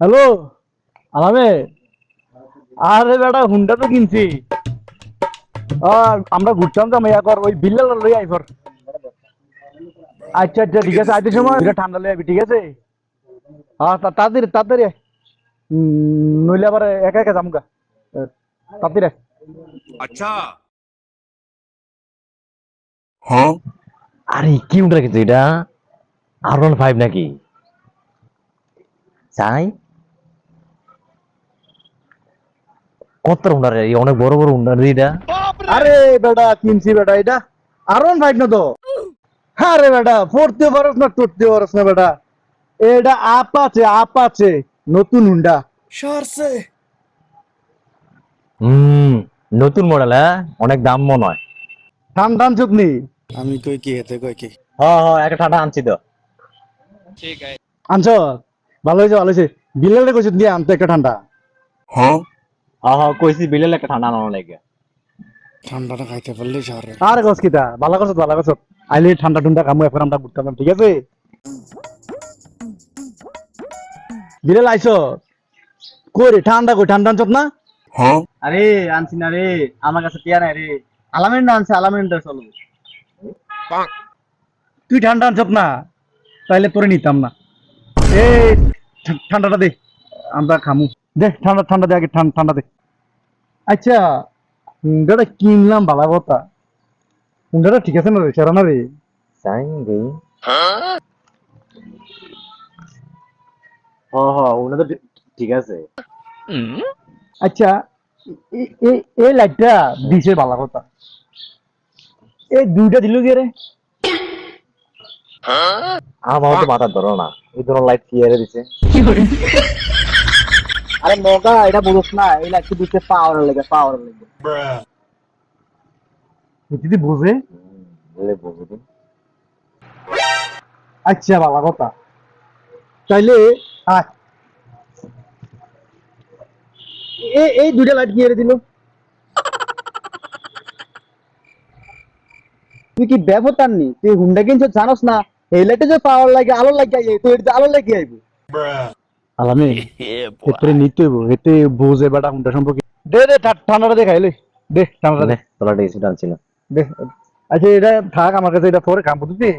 Hello? আলামে? আরে বেটা Honda তো কিনছি। আমরা ঘুরতাম তো মাইয়া কর ওই বিল্লা লই আইফর আচ্ছা আচ্ছা ঠিক আছে আইতে সময়। বিরাট ঠান্ডা লই আবি ঠিক আছে? হ্যাঁ তাড়াতাড়ি তাড়াতাড়ি নইলে আবার একা একা তাড়াতাড়ি আচ্ছা। হ্যাঁ? আরে কি উঠে গেছে এটা? আর ওয়ান ফাইভ নাকি? চাই। কত উন্ডার এই অনেক বড় বড় উন্ডার রে এটা। আরে বেটা কিনছি বেটা এটা। আর ওয়ান ফাইভ না তো? আরে বেটা পড়তে পারস না টুটতে পারস না বেটা। এটা আপ আছে আপ আছে নতুন হুন্ডা হুম নতুন মডেল হ্যাঁ? অনেক দাম মনে হয়। টান টান চুপনি আমি কই কি হেতে কই কি? হ্যাঁ হ্যাঁ একটা ঠান্ডা আনছি তো। ঠিক আনছ? ভালো হয়েছে ভালো হয়েছে। বিলালে কইছে দিয়ে আনতে একটা ঠান্ডা। হ্যাঁ? হ্যাঁ কইছি বিলের একটা ঠান্ডা আনানো লাগে। ঠান্ডাটা খাইতে পারলে শহরে আর গছ কিটা ভালো করছ ভালো করছ। আইলে ঠান্ডা ঠান্ডা কামু এখন আমরা ঘুরতে পারলাম, ঠিক আছে? বিলেল আইছ কই রে ঠান্ডা কই ঠান্ডা আনছত না? আরে আনছি না রে আমার কাছে টিয়া নাই রে। আলামিন না আনছে আলামিন চলো। তুই ঠান্ডা আনছত না তাইলে তোরে নিতাম না। এই ঠান্ডাটা দে আমরা খামু। দে ঠান্ডা ঠান্ডা দে আগে ঠান্ডা ঠান্ডা দে। আচ্ছা হুন্ডাটা কিনলাম ভালো কথা? হুন্ডাটা ঠিক আছে না রে সেরা না রে ওটা তো ঠিক- আছে। আচ্ছা এ- এ- এই লাইটটা দিছে ভালো কথা। এই দুইটা দিল কি রে? আমার তো মাথা ধরো না। এই ধরো লাইট কি এরে দিছে। আরে মগা এটা বলছ না এই লাগছে দিতে পাওয়ার লেগে পাওয়ার লেগে। যদি বোঝে? বলে বুঝি আচ্ছা ভালো কথা। তাইলে আয়। এ- এই দুইটা লাইট কি এরে দিল। তুই কি ব্যবতার নি? তুই হুন্ডা কিনছ জানোস না? এই লাইটে যে পাওয়ার লাগে আলো লাগে তুই এটা আলো লাগে আইবি। আলামে। এরপরে নিতে হইব এতে বোঝে বেটা হুন্ডা সম্পর্কে। দে দে ঠান্ডাটা দে খাইলে দে ঠান্ডাটা দে তোলা ডিসি টানছিল দে আচ্ছা এটা থাক আমার কাছে এটা পরে কাম বুঝলি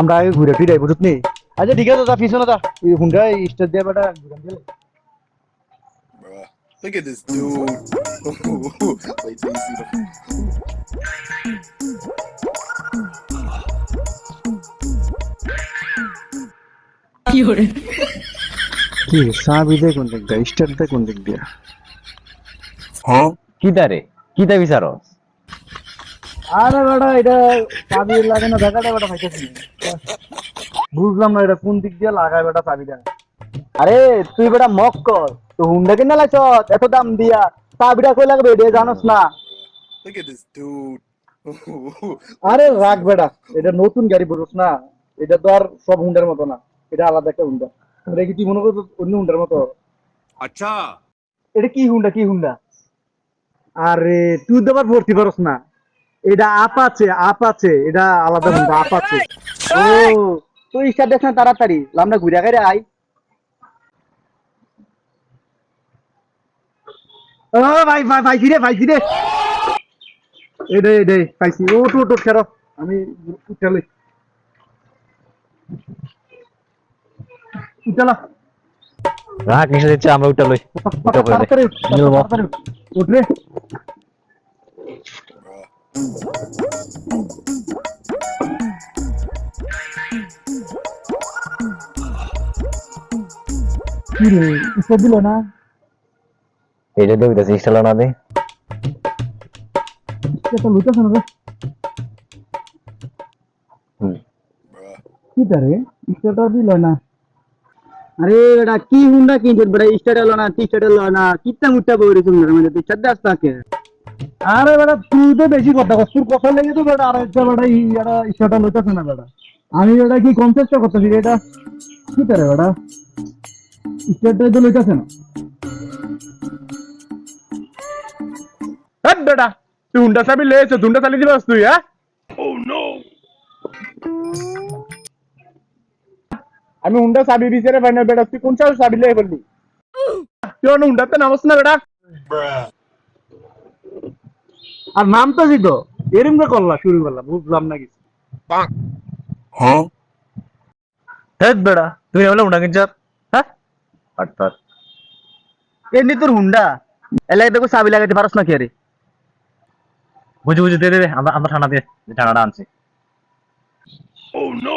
আমরা আগে ঘুরে ফিরে বুঝলি? আচ্ছা ঠিক আছে যা পিছনে যা। এই হুন্ডা স্টার দিয়ে বেটা ঘুরান গেলে Look at this dude. Wait till you see the কি চাবি দে কোন দিক দিয়ে স্টার দে কোন দিক দিয়ে? কি তারে কি বিচারো? আরে বেটা এটা চাবি লাগে না দেখাটা বেটা পাইতেছি বুঝলাম না এটা কোন দিক দিয়ে লাগায় বেটা চাবিটা। আরে তুই বেটা মক কর তো হুন্ডা কিনা এত দাম দিয়া চাবিটা কই লাগবে এটা জানোস না? Look at this dude. আরে রাখ বেটা এটা নতুন গাড়ি বুঝছ না এটা তো আর সব হুন্ডার মতো না এটা আলাদা একটা হুন্ডা। দেখেছি মনে করতো অন্য আচ্ছা। কি হুন্ডা কি হুন্ডা? আরে তুই তো আবার ভর্তি করস না। এটা আপ আছে আপ আছে এটা আলাদা হুন্ডা আপ আছে ও তুই স্টার দেখ না তাড়াতাড়ি আমরা ঘুরে গাড়ি আই ও ভাই ভাই ভাই ফিরে ভাই ফিরে এডে দে পাইছি। ও টোট টোট খেলো। আমি উঠালে। উঠালা। রাখ কিসে দিচ্ছে আমরা ওইটা লই। উঠ। তাড়াতাড়ি উঠ। উঠ। রে কি রে ইসে দিল না? এইটা দিয়ে দিতেছে ইনস্টল না দে। এটা লুটাছে না রে। কি রে? ইসেটা দিল না। আরে বেটা কি হুন্ডা কিনছিস বেটা? স্টার এলো না টি শার্ট এলো না। কিত্তা মুট্টা বই রেছিস মানে তুই চার দাস তাকে আরে বেটা তুই তো বেশি কথা কস তোর কথা লেগে তো বেটা আর একটা বেটা ই এটা ইচ্ছাটা লইতেছে না বেটা। আমি এটা কি কম চেষ্টা করতেছি রে এটা? কি করে বেটা? ইচ্ছাটা তো লইতেছে না। হ্যাঁ বেটা তুই হুন্ডা চাবি লেছো হুন্ডা চালিয়ে দিবাস তুই হ্যাঁ? আমি হুন্ডা চাবি বিচারে পাই না বেটা তুই কোন চাবি চাবি লেগে বললি? তুই অন্য হুন্ডাতে নামস না বেটা? আর নাম তো জিত এরম করে করলা শুরু করলা বুঝলাম না কিছু Huh? হেদ বেড়া তুমি বলে উন্ডা কিনছ হ্যাঁ? আটপাট এমনি তোর হুন্ডা? এলাকায় দেখো চাবি লাগাইতে পারস না কি আরে? বুঝে বুঝে দে দে আমরা আমরা ঠান্ডা দিয়ে ঠান্ডাটা আনছি। নে